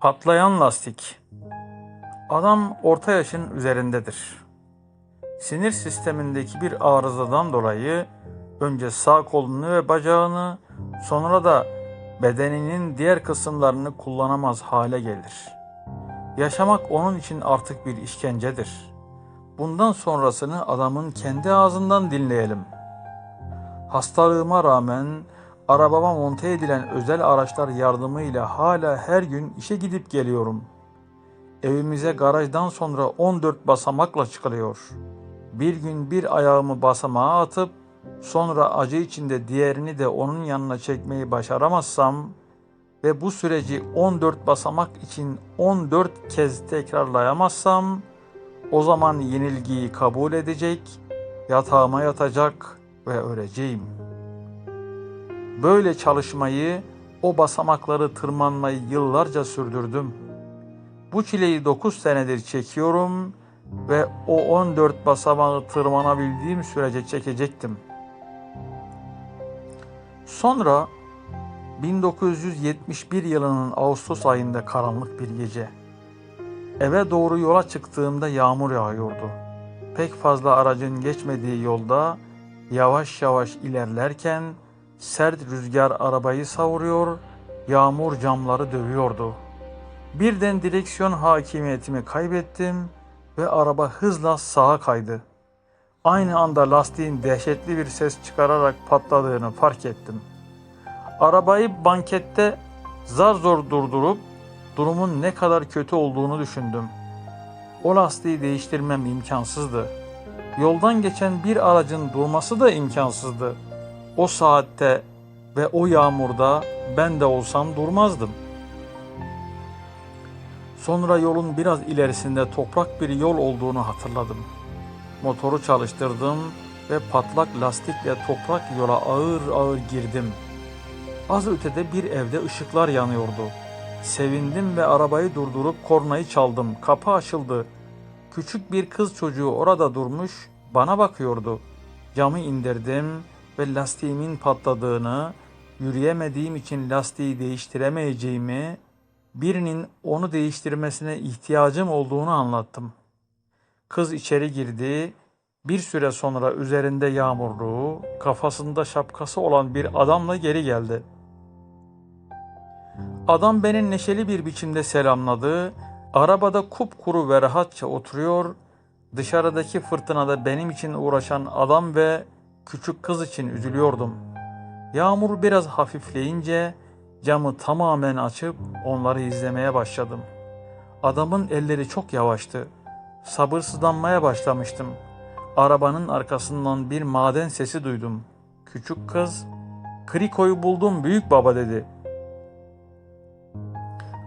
Patlayan lastik. Adam orta yaşın üzerindedir. Sinir sistemindeki bir arızadan dolayı önce sağ kolunu ve bacağını sonra da bedeninin diğer kısımlarını kullanamaz hale gelir. Yaşamak onun için artık bir işkencedir. Bundan sonrasını adamın kendi ağzından dinleyelim. Hastalığıma rağmen arabama monte edilen özel araçlar yardımıyla hala her gün işe gidip geliyorum. Evimize garajdan sonra 14 basamakla çıkılıyor. Bir gün bir ayağımı basamağa atıp sonra acı içinde diğerini de onun yanına çekmeyi başaramazsam ve bu süreci 14 basamak için 14 kez tekrarlayamazsam o zaman yenilgiyi kabul edecek, yatağıma yatacak ve öleceğim. Böyle çalışmayı, o basamakları tırmanmayı yıllarca sürdürdüm. Bu çileyi 9 senedir çekiyorum ve o 14 basamağı tırmanabildiğim sürece çekecektim. Sonra 1971 yılının Ağustos ayında karanlık bir gece. Eve doğru yola çıktığımda yağmur yağıyordu. Pek fazla aracın geçmediği yolda yavaş yavaş ilerlerken sert rüzgar arabayı savuruyor, yağmur camları dövüyordu. Birden direksiyon hakimiyetimi kaybettim ve araba hızla sağa kaydı. Aynı anda lastiğin dehşetli bir ses çıkararak patladığını fark ettim. Arabayı bankette zar zor durdurup durumun ne kadar kötü olduğunu düşündüm. O lastiği değiştirmem imkansızdı. Yoldan geçen bir aracın durması da imkansızdı. O saatte ve o yağmurda ben de olsam durmazdım. Sonra yolun biraz ilerisinde toprak bir yol olduğunu hatırladım. Motoru çalıştırdım ve patlak lastikle toprak yola ağır ağır girdim. Az ötede bir evde ışıklar yanıyordu. Sevindim ve arabayı durdurup kornayı çaldım. Kapı açıldı. Küçük bir kız çocuğu orada durmuş, bana bakıyordu. Camı indirdim ve lastiğimin patladığını, yürüyemediğim için lastiği değiştiremeyeceğimi, birinin onu değiştirmesine ihtiyacım olduğunu anlattım. Kız içeri girdi. Bir süre sonra üzerinde yağmurluğu, kafasında şapkası olan bir adamla geri geldi. Adam beni neşeli bir biçimde selamladı. Arabada kupkuru ve rahatça oturuyor. Dışarıdaki fırtınada benim için uğraşan adam ve küçük kız için üzülüyordum. Yağmur biraz hafifleyince camı tamamen açıp onları izlemeye başladım. Adamın elleri çok yavaştı. Sabırsızlanmaya başlamıştım. Arabanın arkasından bir maden sesi duydum. Küçük kız, "Krikoyu buldum büyük baba." dedi.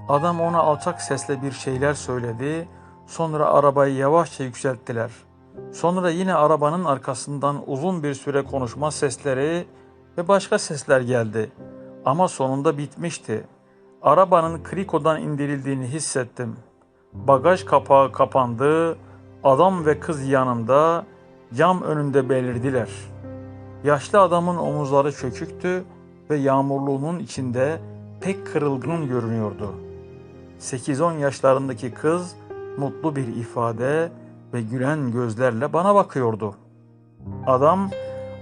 Adam ona alçak sesle bir şeyler söyledi. Sonra arabayı yavaşça yükselttiler. Sonra yine arabanın arkasından uzun bir süre konuşma sesleri ve başka sesler geldi. Ama sonunda bitmişti. Arabanın krikodan indirildiğini hissettim. Bagaj kapağı kapandı. Adam ve kız yanımda cam önünde belirdiler. Yaşlı adamın omuzları çöküktü ve yağmurluğunun içinde pek kırılgın görünüyordu. 8-10 yaşlarındaki kız mutlu bir ifade ve gülen gözlerle bana bakıyordu. Adam,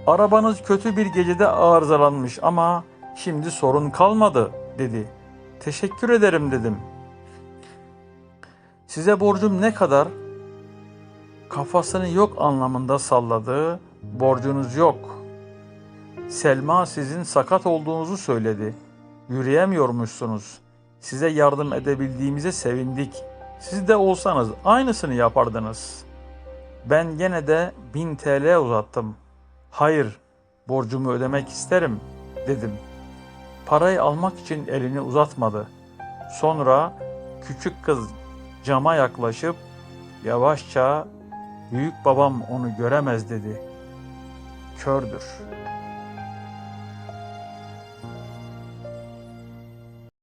arabanız kötü bir gecede arızalanmış ama şimdi sorun kalmadı dedi. Teşekkür ederim dedim. Size borcum ne kadar? Kafasını yok anlamında salladı. Borcunuz yok. Selma sizin sakat olduğunuzu söyledi. Yürüyemiyormuşsunuz. Size yardım edebildiğimize sevindik. Siz de olsanız aynısını yapardınız. Ben gene de 1000 TL uzattım. Hayır, borcumu ödemek isterim dedim. Parayı almak için elini uzatmadı. Sonra küçük kız cama yaklaşıp yavaşça büyük babam onu göremez dedi. Kördür.